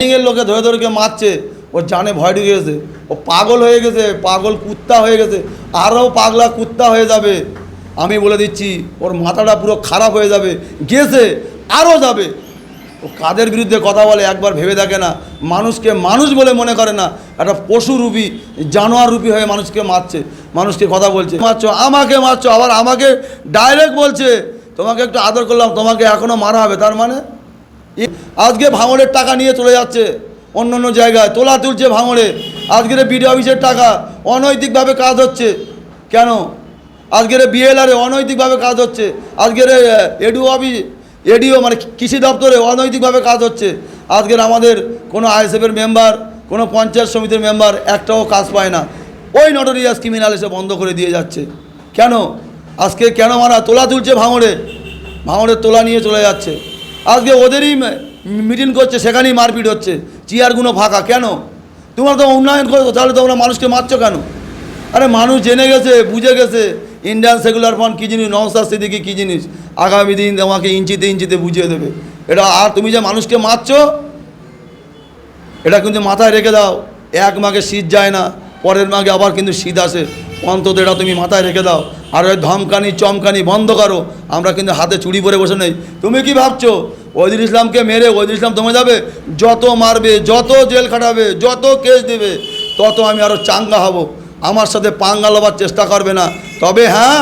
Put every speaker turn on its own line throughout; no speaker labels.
এর লোকে ধরে ধরে কে মারছে। ও জানে ভয় ঢুকে গেছে। ও পাগল হয়ে গেছে। পাগল কুত্তা হয়ে গেছে। আরও পাগলা কুত্তা হয়ে যাবে। আমি বলে দিচ্ছি, ওর মাথাটা পুরো খারাপ হয়ে যাবে। গেছে আরও যাবে। ও কাদের বিরুদ্ধে কথা বলে একবার ভেবে দেখে না। মানুষকে মানুষ বলে মনে করে না। একটা পশুরূপী জানোয়ার রূপী হয়ে মানুষকে মারছে। মানুষকে কথা বলছে। মারছো, আমাকে মারছো। আবার আমাকে ডাইরেক্ট বলছে, তোমাকে একটু আদর করলাম। তোমাকে এখনও মারা হবে। তার মানে আজকে ভাঙড়ের টাকা নিয়ে চলে যাচ্ছে অন্য অন্য জায়গায়। তোলা তুলছে ভাঙড়ে। আজকের বিডি অফিসের টাকা অনৈতিকভাবে কাজ হচ্ছে। কেন? আজকের বিএলআরে অনৈতিকভাবে কাজ হচ্ছে। আজকের এডিও অফিস, এডিও মানে কৃষি দপ্তরে অনৈতিকভাবে কাজ হচ্ছে। আজকের আমাদের কোনো আইএসএফের মেম্বার, কোনো পঞ্চায়েত সমিতির মেম্বার একটাও কাজ পায় না। ওই নটোরিয়াস ক্রিমিনাল এসে বন্ধ করে দিয়ে যাচ্ছে। কেন? আজকে কেন মারা? তোলা তুলছে ভাঙড়ে। ভাঙড়ের তোলা নিয়ে চলে যাচ্ছে। আজকে ওদেরই মিটিং করছে, সেখানেই মারপিট হচ্ছে। চেয়ারগুলো ফাঁকা, কেন? তোমরা তো উন্নয়ন করছ, তাহলে তোমরা মানুষকে মারছো কেন? আরে মানুষ জেনে গেছে, বুঝে গেছে। ইন্ডিয়ান সেকুলার ফান্ড কী জিনিস নওসাদ সিদ্দিকি কী জিনিস? আগামী দিন তোমাকে ইঞ্চিতে ইঞ্চিতে বুঝিয়ে দেবে। এটা আর তুমি যে মানুষকে মারছো, এটা কিন্তু মাথায় রেখে দাও। এক মাগে শীত যায় না, পরের মাগে আবার কিন্তু শীত আসে। অন্তত এটা তুমি মাথায় রেখে দাও। আর ওই ধমকানি, চমকানি বন্ধ করো। আমরা কিন্তু হাতে চুড়ি পরে বসে নেই। তুমি কি ভাবছ? ওইদুল ইসলামকে মেরে ওইদুল ইসলাম তোমায় যাবে, যত মারবে, যত জেল খাটাবে, যত কেস দেবে, তত আমি আরও চাঙ্গা হব। আমার সাথে পাঙ্গা লবার চেষ্টা করবে না। তবে হ্যাঁ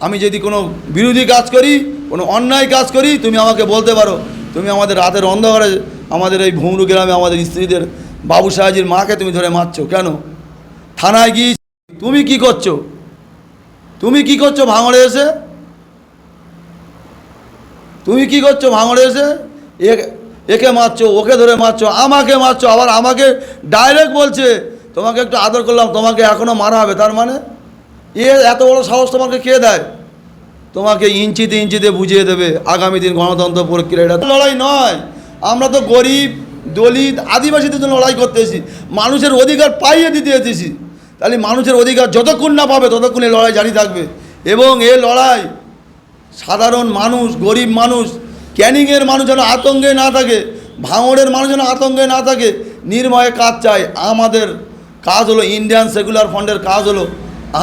আমি যদি কোনো বিরোধী কাজ করি, কোনো অন্যায় কাজ করি, তুমি আমাকে বলতে পারো। তুমি আমাদের রাতের অন্ধকারে, আমাদের এই ভুমরু গ্রামে আমাদের স্ত্রীদের, বাবু সাহাজির মাকে তুমি ধরে মারছো। কেন? থানায় গিয়ে তুমি কি করছ? তুমি কি করছ ভাঙড়ে এসে? তুমি কি করছ ভাঙড়ে এসে? একে মারছো, ওকে ধরে মারছো, আমাকে মারছো, আবার আমাকে ডাইরেক্ট বলছে, তোমাকে একটু আদর করলাম, তোমাকে এখনও মারা হবে, তার মানে? এ এত বড় সাহস তোমাকে কে দেয়? তোমাকে ইঞ্চিতে ইঞ্চিতে বুঝিয়ে দেবে, আগামী দিন গণতন্ত্র প্রক্রিয়া। এটা লড়াই নয়। আমরা তো গরিব, দলিত, আদিবাসীদের জন্য লড়াই করতে মানুষের অধিকার পাইয়ে দিতে এসেছি। তাহলে মানুষের অধিকার যতক্ষণ না পাবে, ততক্ষণ এই লড়াই জারি থাকবে। এবং এ লড়াই সাধারণ মানুষ, গরিব মানুষ, ক্যানিংয়ের মানুষ যেন আতঙ্কে না থাকে, ভাঙড়ের মানুষ যেন আতঙ্কে না থাকে নির্ময়ে কাজ চাই। আমাদের কাজ হলো ইন্ডিয়ান সেকুলার ফান্ডের কাজ হলো,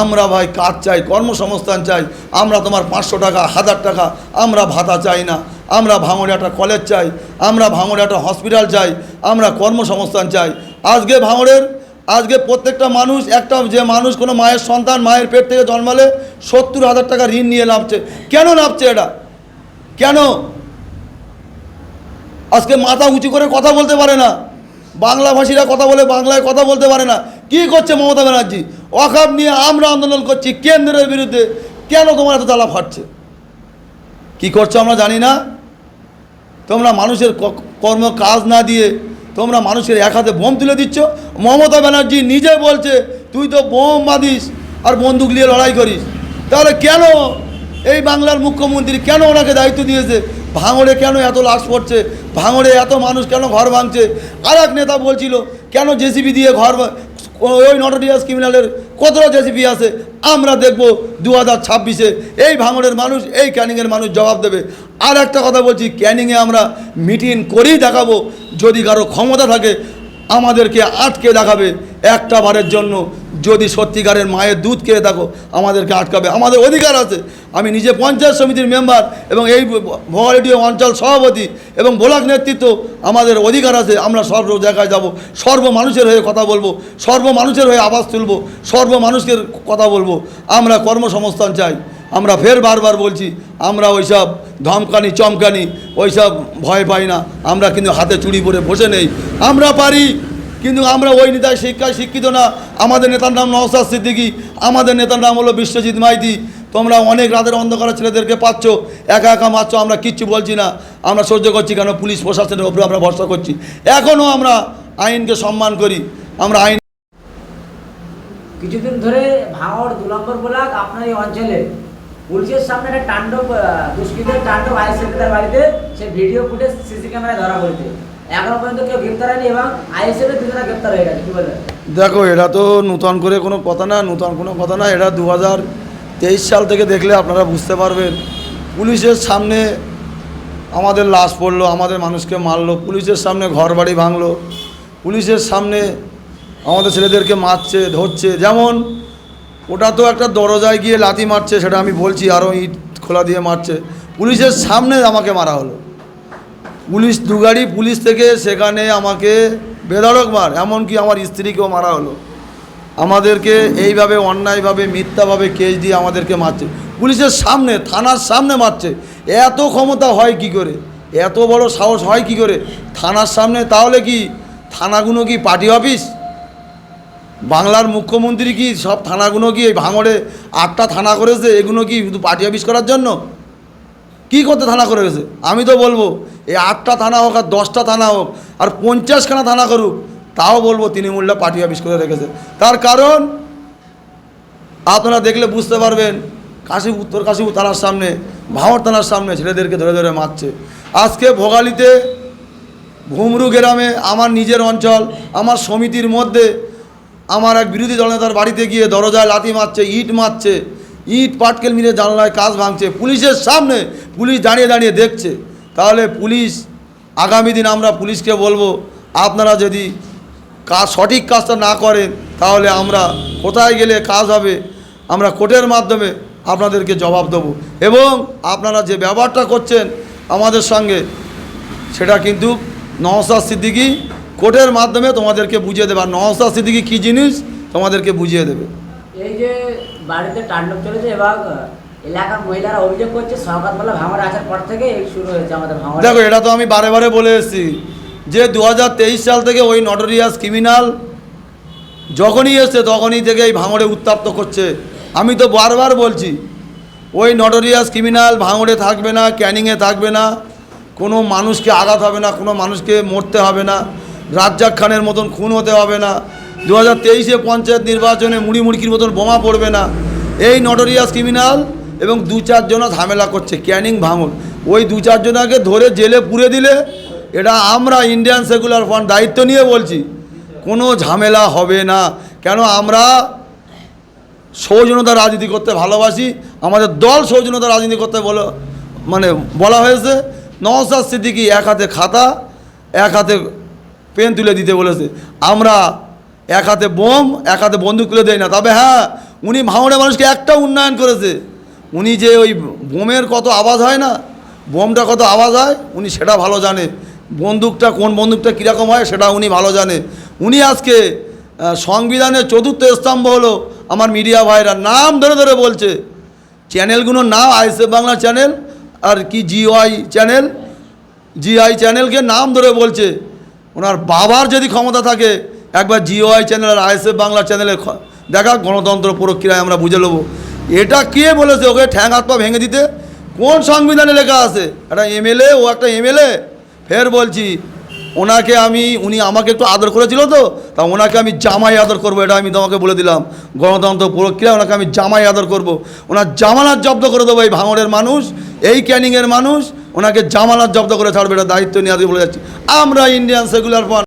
আমরা ভাই কাজ চাই, কর্মসংস্থান চাই, আমরা তোমার পাঁচশো টাকা, হাজার টাকা, আমরা ভাতা চাই না, আমরা ভাঙড়ে একটা কলেজ চাই, আমরা ভাঙড়ে একটা হসপিটাল চাই, আমরা কর্মসংস্থান চাই। আজকে ভাঙড়ের আজকে প্রত্যেকটা মানুষ একটা যে মানুষ কোনো মায়ের সন্তান মায়ের পেট থেকে জন্মালে সত্তর হাজার টাকা ঋণ নিয়ে নামছে কেন নামছে এটা? কেন? আজকে মাথা উঁচু করে কথা বলতে পারে না। বাংলা ভাষীরা কথা বলে, বাংলায় কথা বলতে পারে না। কি করছে মমতা ব্যানার্জি? অখাপ নিয়ে আমরা আন্দোলন করছি কেন্দ্রের বিরুদ্ধে। কেন তোমার এত তালা ফাটছে? কি করছ আমরা জানি না। তোমরা মানুষের কর্ম কাজ না দিয়ে তোমরা মানুষের এক হাতে বোম তুলে দিচ্ছ। মমতা ব্যানার্জি নিজে বলছে, তুই তো বোম বাঁধিস আর বন্দুক নিয়ে লড়াই করিস। তাহলে কেন এই বাংলার মুখ্যমন্ত্রী কেন ওনাকে দায়িত্ব দিয়েছে? ভাঙড়ে কেন এত লাশ পড়ছে? ভাঙড়ে এত মানুষ কেন ঘর ভাঙছে? আর এক নেতা বলছিল, কেন জেসিবি দিয়ে ঘর ওই নটোরিয়াস ক্রিমিনালের কতটা জেসিপি আছে? আমরা দেখব দু হাজার ছাব্বিশে এই ভাঙড়ের মানুষ, এই ক্যানিংয়ের মানুষ জবাব দেবে। আর একটা কথা বলছি, ক্যানিংয়ে আমরা মিটিং করেই দেখাবো, যদি কারও ক্ষমতা থাকে, আমাদেরকে আটকে দেখাবে একটা বারের জন্য। যদি সত্যিকারের মায়ের দুধ খেয়ে থাকো আমাদেরকে আটকাবে। আমাদের অধিকার আছে। আমি নিজে পঞ্চায়েত সমিতির মেম্বার এবং এই ভোগারেডিও অঞ্চল সভাপতি এবং ব্লক নেতৃত্ব, আমাদের অধিকার আছে। আমরা সর্ব জায়গায় যাব। সর্ব মানুষের হয়ে কথা বলব। সর্ব মানুষের হয়ে আওয়াজ তুলবো। সর্ব মানুষের কথা বলব। আমরা কর্মসংস্থান চাই। আমরা ফের বারবার বলছি, আমরা ওইসব ধমকানি, চমকানি, ওইসব ভয় পাই না। আমরা কিন্তু হাতে চুড়ি পরে বসে নেই। আমরা পারি। কিন্তু আমরা ওই নেতায় শিক্ষায় শিক্ষিত না। আমাদের নেতার নাম নওসাদ সিদ্দিকি আমাদের নেতার নাম হলো বিশ্বজিৎ মাইতি। তোমরা অনেক রাতের অন্ধকারের ছেলেদেরকে পাচ্ছ একা একা মারছ আমরা কিচ্ছু বলছি না। আমরা সহ্য করছি কেন? পুলিশ প্রশাসনের উপরে আমরা ভরসা করছি। এখনও আমরা আইনকে সম্মান করি। আমরা আইন
কিছুদিন ধরে ভাঙড় দু নম্বর ব্লক আপনার এই অঞ্চলে। পুলিশের সামনে একটা আহ, দুষ্কৃতের আইএসএফ তার বাড়িতে সে ভিডিও ফুটেজ সিসি ক্যামেরায় ধরা পড়েছে।
দেখো, এটা তো নূতন করে কোনো কথা না, নূতন কোনো কথা না, এটা দু হাজার তেইশ সাল থেকে দেখলে আপনারা বুঝতে পারবেন। পুলিশের সামনে আমাদের লাশ পড়ল, আমাদের মানুষকে মারলো, পুলিশের সামনে ঘর বাড়ি ভাঙলো, পুলিশের সামনে আমাদের ছেলেদেরকে মারছে, ধরছে, যেমন ওটা তো একটা দরজায় গিয়ে লাথি মারছে, সেটা আমি বলছি আরও ইট খোলা দিয়ে মারছে। পুলিশের সামনে আমাকে মারা হলো। পুলিশ দুগাড়ি পুলিশ থেকে সেখানে আমাকে বেধড়ক মার, এমনকি আমার স্ত্রীকেও মারা হলো। আমাদেরকে এইভাবে, অন্যায়ভাবে, মিথ্যাভাবে কেস দিয়ে আমাদেরকে মারছে। পুলিশের সামনে, থানার সামনে মারছে। এত ক্ষমতা হয় কি করে? এত বড় সাহস হয় কি করে? থানার সামনে তাহলে কি? থানাগুলো কি পার্টি অফিস? বাংলার মুখ্যমন্ত্রী কি সব থানাগুলো কি এই ভাঙড়ে আটটা থানা করেছে? এগুলো কি শুধু পার্টি অফিস করার জন্য? কি করতে থানা করে গেছে? আমি তো বলব এই আটটা থানা হোক আর দশটা থানা হোক আর পঞ্চাশখানা থানা করুক, তাও বলব তৃণমূলটা পার্টি অফিস করে রেখেছে। তার কারণ, আপনারা দেখলে বুঝতে পারবেন কাশি উত্তর কাশীপুর থানার সামনে ভাঁড় থানার সামনে ছেলেদেরকে ধরে ধরে মারছে। আজকে ভোগালিতে ভুমরু গ্রামে আমার নিজের অঞ্চল, আমার সমিতির মধ্যে আমার এক বিরোধী দলনেতার বাড়িতে গিয়ে দরজায় লাথি মারছে, ইট মারছে, ইট পাটকেল মিলে জানলায় কাজ ভাঙছে, পুলিশের সামনে পুলিশ দাঁড়িয়ে দাঁড়িয়ে দেখছে। তাহলে পুলিশ, আগামী দিন আমরা পুলিশকে বলব, আপনারা যদি কাজ সঠিক কাজটা না করেন, তাহলে আমরা কোথায় গেলে কাজ হবে, আমরা কোর্টের মাধ্যমে আপনাদেরকে জবাব দেবো। এবং আপনারা যে ব্যবহারটা করছেন আমাদের সঙ্গে, সেটা কিন্তু নওসাদ সিদ্দিকি কোর্টের মাধ্যমে তোমাদেরকে বুঝিয়ে দেবে। আর নওসাদ সিদ্দিকি কী জিনিস? তোমাদেরকে বুঝিয়ে দেবে।
এই যে বাড়িতে তাণ্ডব চলেছে এবং এলাকার মহিলারা অভিযোগ করছে সকালবেলা ভাঙড়ে আসার পর থেকে এই শুরু হয়েছে আমাদের
দেখো, এটা তো আমি বারে বারে বলে এসেছি যে দু হাজার তেইশ সাল থেকে ওই নটোরিয়াস ক্রিমিনাল যখনই এসছে তখনই থেকে এই ভাঙড়ে উত্তাপ্ত করছে। আমি তো বারবার বলছি, ওই নটোরিয়াস ক্রিমিনাল ভাঙড়ে থাকবে না, ক্যানিংয়ে থাকবে না, কোনো মানুষকে আঘাত হবে না, কোনো মানুষকে মরতে হবে না, রাজ্জাক খানের মতন খুন হতে হবে না দু হাজার তেইশে পঞ্চায়েত নির্বাচনে মুড়ি মুড়কির মতন বোমা পড়বে না। এই নটোরিয়াস ক্রিমিনাল এবং দু চারজন ঝামেলা করছে, ক্যানিং ভাঙড় ওই দু চারজনাকে ধরে জেলে পুরে দিলে, এটা আমরা ইন্ডিয়ান সেকুলার ফান্ড দায়িত্ব নিয়ে বলছি, কোনো ঝামেলা হবে না। কেন আমরা সৌজনতা রাজনীতি করতে ভালোবাসি, আমাদের দল সৌজনতা রাজনীতি করতে বলো মানে বলা হয়েছে নওসাদ সিদ্দিকি এক হাতে খাতা, এক হাতে পেন তুলে দিতে বলেছে। আমরা এক হাতে বোম, এক হাতে বন্দুক তুলে দেয় না। তবে হ্যাঁ উনি ভাঙড়ে মানুষকে একটা উন্নয়ন করেছে। উনি যে ওই বোমের কত আওয়াজ হয় না, বোমটা কত আওয়াজ হয়, উনি সেটা ভালো জানে। বন্দুকটা কোন বন্দুকটা কীরকম হয় সেটা উনি ভালো জানে। উনি আজকে সংবিধানের চতুর্থ স্তম্ভ হলো আমার মিডিয়া ভাইরা। নাম ধরে ধরে বলছে। চ্যানেলগুলোর নাম, আইএসএফ বাংলা চ্যানেল আর কি জিওয়াই চ্যানেল, জিআই চ্যানেলকে নাম ধরে বলছে। ওনার বাবার যদি ক্ষমতা থাকে, একবার জিওআই চ্যানেল আর আইএসএফ বাংলা চ্যানেলে দেখা, গণতন্ত্র প্রক্রিয়ায় আমরা বুঝে নেব। এটা কে বলেছে ওকে ঠ্যাং হাত পা ভেঙে দিতে? কোন সংবিধানে লেখা আছে? একটা এমএলএ, ও একটা এমএলএ। ফের বলছি, ওনাকে আমি, উনি আমাকে একটু আদর করেছিল তো, তা ওনাকে আমি জামাই আদর করব, এটা আমি তোমাকে বলে দিলাম। গণতন্ত্র প্রক্রিয়া, ওনাকে আমি জামাই আদর করব। ওনার জামানাত জব্দ করে দেবো এই ভাঙড়ের মানুষ, এই ক্যানিংয়ের মানুষ, ওনাকে জামানার জব্দ করে ছাড়বে, এটা দায়িত্ব নিয়ে আজকে বলে যাচ্ছি। আমরা ইন্ডিয়ান সেকুলার ফান্ড